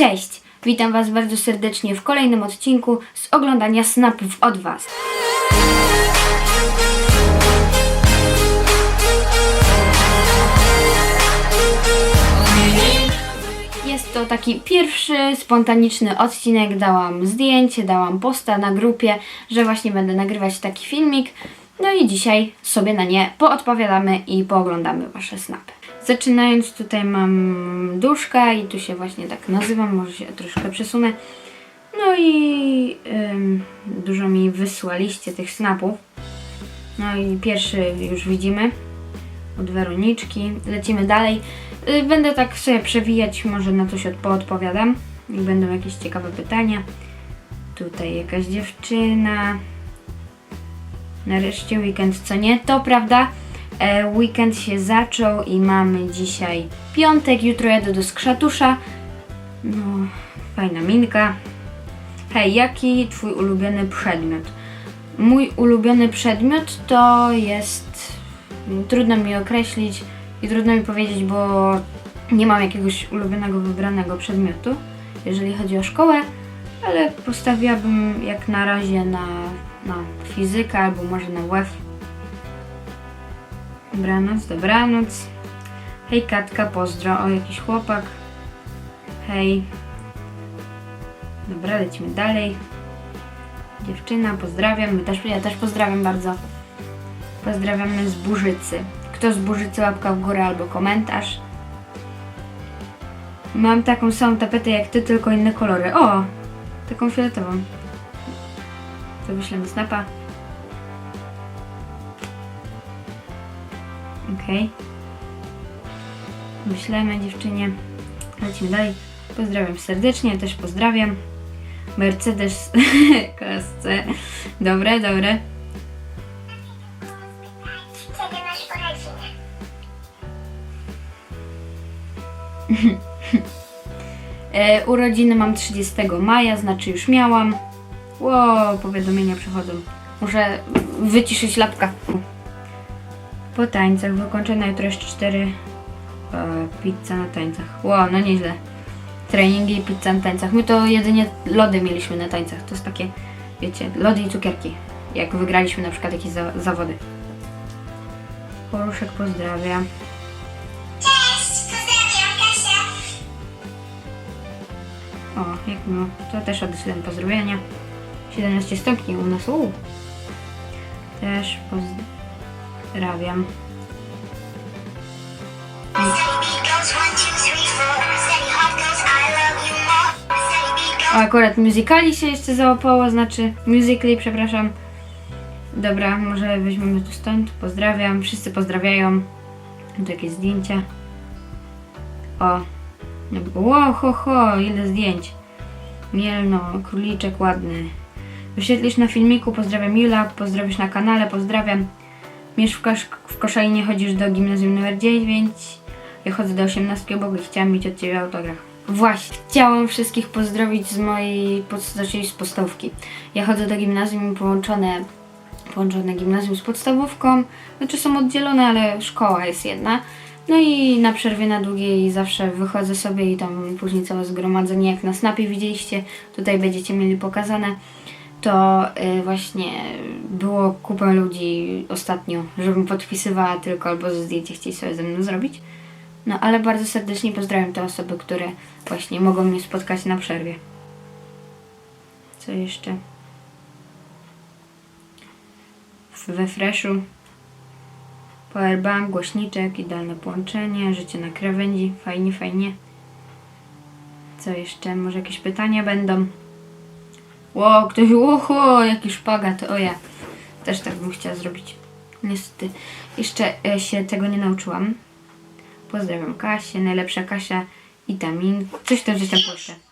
Cześć! Witam Was bardzo serdecznie w kolejnym odcinku z oglądania snapów od Was. Jest to taki pierwszy spontaniczny odcinek. Dałam zdjęcie, dałam posta na grupie, że właśnie będę nagrywać taki filmik. No i dzisiaj sobie na nie poodpowiadamy i pooglądamy Wasze snapy. Zaczynając tutaj mam duszka i tu się właśnie tak nazywam, może się troszkę przesunę. No i ym, dużo mi wysłaliście tych snapów. No i pierwszy już widzimy od Weroniczki. Lecimy dalej. Y, Będę tak sobie przewijać, może na coś od- poodpowiadam. I będą jakieś ciekawe pytania. Tutaj jakaś dziewczyna. Nareszcie weekend, co nie? To prawda. E, weekend się zaczął i mamy dzisiaj piątek. Jutro jadę do Skrzatusza. No, fajna minka. Hej, jaki twój ulubiony przedmiot? Mój ulubiony przedmiot to jest. mm, Trudno mi określić i trudno mi powiedzieć, bo nie mam jakiegoś ulubionego wybranego przedmiotu, jeżeli chodzi o szkołę, ale postawiłabym jak na razie na, na fizykę albo może na WF. Dobranoc, dobranoc. Hej Katka, pozdro. O, jakiś chłopak. Hej. Dobra, lecimy dalej. Dziewczyna, pozdrawiam. My też, ja też pozdrawiam bardzo. Pozdrawiamy z Burzycy. Kto z Burzycy łapka w górę albo komentarz. Mam taką samą tapetę jak ty, tylko inne kolory. O! Taką fioletową. To wyślemy snapa. Okej. Wyślemy dziewczynie. Lecimy dalej. Pozdrawiam serdecznie, też pozdrawiam. Mercedes klas. Dobre, dobre. Masz urodziny? E, urodziny mam 30 maja, znaczy już miałam. Ło, powiadomienia przychodzą. Muszę wyciszyć lapka. Po tańcach wykończone jutro jeszcze 4 e, pizza na tańcach. Ło, no nieźle. Treningi i pizza na tańcach. My to jedynie lody mieliśmy na tańcach. To jest takie, wiecie, lody i cukierki. Jak wygraliśmy na przykład jakieś za zawody. Poruszek pozdrawia. Cześć, pozdrawiam Kasia. O, jak no, to też odeślemy pozdrowienia. 17 stopni u nas, u. Też pozdrawiam. Goes akurat musicali się jeszcze załapało, znaczy musically, przepraszam. Dobra, może weźmiemy tu stąd. Pozdrawiam, wszyscy pozdrawiają. Tu jakieś zdjęcia. O, wow, ho, ho, ile zdjęć. Mielno, króliczek ładny. Wyświetlisz na filmiku, pozdrawiam Jula, pozdrowisz na kanale, pozdrawiam. Miesz w, kosz w Koszalinie, chodzisz do gimnazjum numer 9. Ja chodzę do 18 obok i chciałam mieć od Ciebie autograf. Właśnie, chciałam wszystkich pozdrowić z mojej podstawowej z. Ja chodzę do gimnazjum połączone, połączone gimnazjum z podstawówką. Znaczy są oddzielone, ale szkoła jest jedna. No i na przerwie na długiej zawsze wychodzę sobie i tam później całe zgromadzenie, jak na snapie widzieliście, tutaj będziecie mieli pokazane to y, właśnie było kupę ludzi ostatnio, żebym podpisywała tylko albo zdjęcie chcieli sobie ze mną zrobić. No ale bardzo serdecznie pozdrawiam te osoby, które właśnie mogą mnie spotkać na przerwie. Co jeszcze? We freshu. Powerbank, głośniczek, idealne połączenie, życie na krawędzi, fajnie, fajnie. Co jeszcze? Może jakieś pytania będą? Ło, ktoś, oho, jaki szpagat, o ja. Też tak bym chciała zrobić. Niestety, jeszcze e, się tego nie nauczyłam. Pozdrawiam Kasię, najlepsza Kasia i Tamin. Coś tam, coś tam proszę.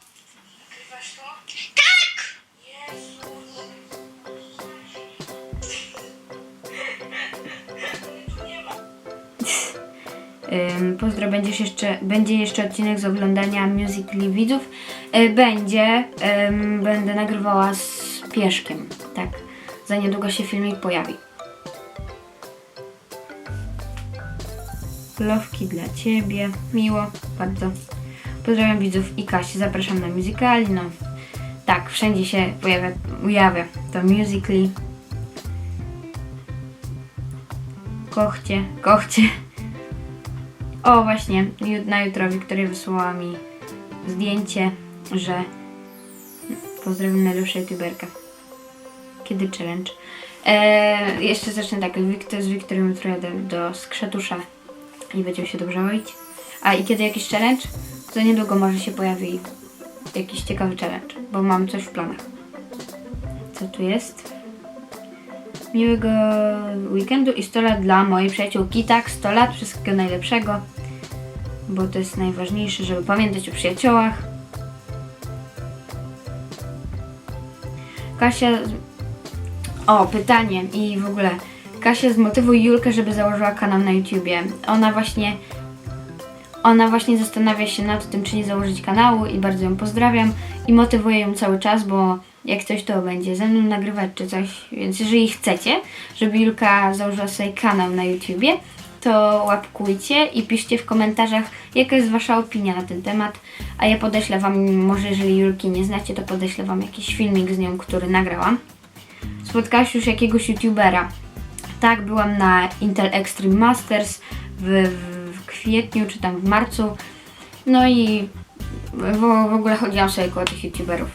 Ym, Pozdro, będziesz jeszcze, będzie jeszcze odcinek z oglądania Musical.ly widzów. Y, Będzie, ym, będę nagrywała z pieszkiem, tak. Za niedługo się filmik pojawi. Lowki dla Ciebie, miło, bardzo. Pozdrawiam widzów i Kasię, zapraszam na Musicali, no tak, wszędzie się pojawia, ujawia to Musically. Kochcie, kochcie. O, właśnie, na jutro Wiktoria wysłała mi zdjęcie, że pozdrawiam najlepszą youtuberkę. Kiedy challenge? Eee, jeszcze zacznę tak, Wiktor, z Wiktorią jutro jadę do Skrzetusza i będziemy się dobrze bawić. A i kiedy jakiś challenge, to niedługo może się pojawi jakiś ciekawy challenge, bo mam coś w planach. Co tu jest? Miłego weekendu i 100 lat dla mojej przyjaciółki. Tak, 100 lat, wszystkiego najlepszego, bo to jest najważniejsze, żeby pamiętać o przyjaciołach. Kasia. O, pytanie i w ogóle. Kasia, zmotywuj Julkę, żeby założyła kanał na YouTubie. Ona właśnie. Ona właśnie zastanawia się nad tym, czy nie założyć kanału i bardzo ją pozdrawiam i motywuję ją cały czas, bo jak coś to będzie ze mną nagrywać czy coś, więc jeżeli chcecie, żeby Julka założyła sobie kanał na YouTubie, to łapkujcie i piszcie w komentarzach, jaka jest Wasza opinia na ten temat, a ja podeślę Wam, może jeżeli Julki nie znacie, to podeślę Wam jakiś filmik z nią, który nagrałam. Spotkałaś już jakiegoś YouTubera? Tak, byłam na Intel Extreme Masters w, w, kwietniu czy tam w marcu. No i w, w ogóle chodziłam sobie koło tych YouTuberów.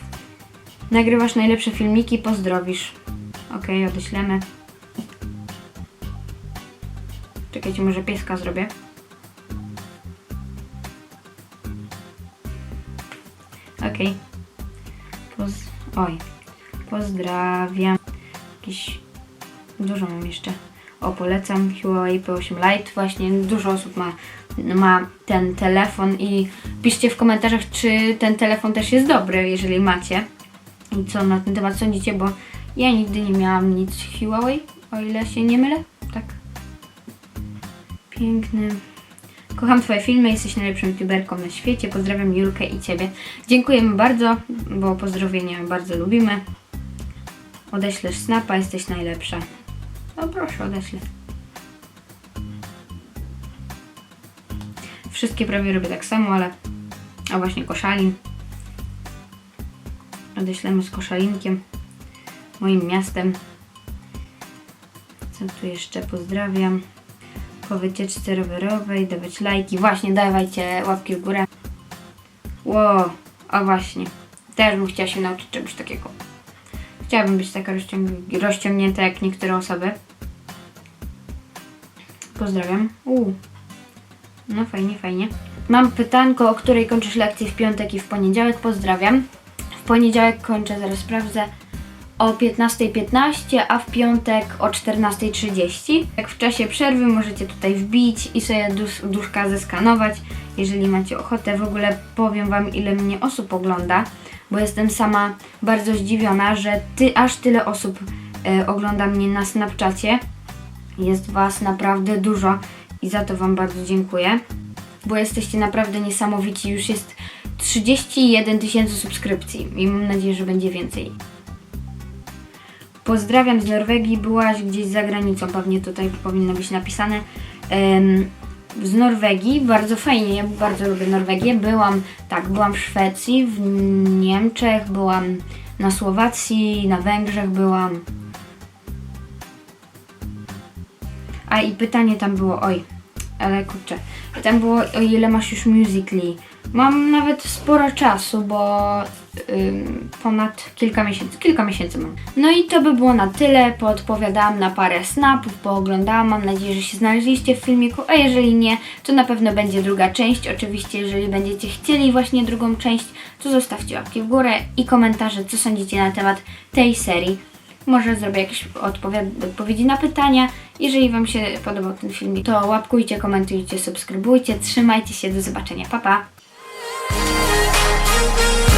Nagrywasz najlepsze filmiki, pozdrowisz. Okej, odeślemy. Czekajcie, może pieska zrobię. Okej. Poz... Oj. Pozdrawiam. Jakiś... Dużo mam jeszcze. O, polecam Huawei P8 Lite. Właśnie dużo osób ma, ma ten telefon i piszcie w komentarzach, czy ten telefon też jest dobry, jeżeli macie. I co na ten temat sądzicie, bo ja nigdy nie miałam nic Huawei, o ile się nie mylę. Piękny. Kocham Twoje filmy, jesteś najlepszą youtuberką na świecie. Pozdrawiam Julkę i Ciebie. Dziękujemy bardzo, bo pozdrowienia bardzo lubimy. Odeślesz snapa, jesteś najlepsza. No proszę, odeślę. Wszystkie prawie robię tak samo, ale... A właśnie koszalin. Odeślemy z koszalinkiem. Moim miastem. Co tu jeszcze? Pozdrawiam. Po wycieczce rowerowej dawać lajki. Właśnie, dawajcie łapki w górę. Wow, a właśnie. Też bym chciała się nauczyć czegoś takiego. Chciałabym być taka rozciąg- rozciągnięta jak niektóre osoby. Pozdrawiam. No fajnie, fajnie. Mam pytanko, o której kończysz lekcję w piątek i w poniedziałek. Pozdrawiam. W poniedziałek kończę, zaraz sprawdzę, o 15.15, a w piątek o 14.30. Jak w czasie przerwy możecie tutaj wbić i sobie dusz, duszka zeskanować, jeżeli macie ochotę. W ogóle powiem Wam, ile mnie osób ogląda, bo jestem sama bardzo zdziwiona, że ty, aż tyle osób e, ogląda mnie na Snapchacie. Jest Was naprawdę dużo i za to Wam bardzo dziękuję, bo jesteście naprawdę niesamowici. Już jest 31 tysięcy subskrypcji i mam nadzieję, że będzie więcej. Pozdrawiam z Norwegii, byłaś gdzieś za granicą, pewnie tutaj powinno być napisane. Z Norwegii, bardzo fajnie, ja bardzo lubię Norwegię. Byłam, tak, byłam w Szwecji, w Niemczech, byłam na Słowacji, na Węgrzech byłam. A i pytanie tam było, oj, ale kurczę, tam było o ile masz już Musical.ly. Mam nawet sporo czasu, bo ponad kilka miesięcy, kilka miesięcy mam. No i to by było na tyle, poodpowiadałam na parę snapów, pooglądałam, mam nadzieję, że się znaleźliście w filmiku, a jeżeli nie, to na pewno będzie druga część. Oczywiście, jeżeli będziecie chcieli właśnie drugą część, to zostawcie łapki w górę i komentarze, co sądzicie na temat tej serii. Może zrobię jakieś odpowiedzi na pytania. Jeżeli Wam się podobał ten filmik, to łapkujcie, komentujcie, subskrybujcie. Trzymajcie się, do zobaczenia. Pa, pa! Bye.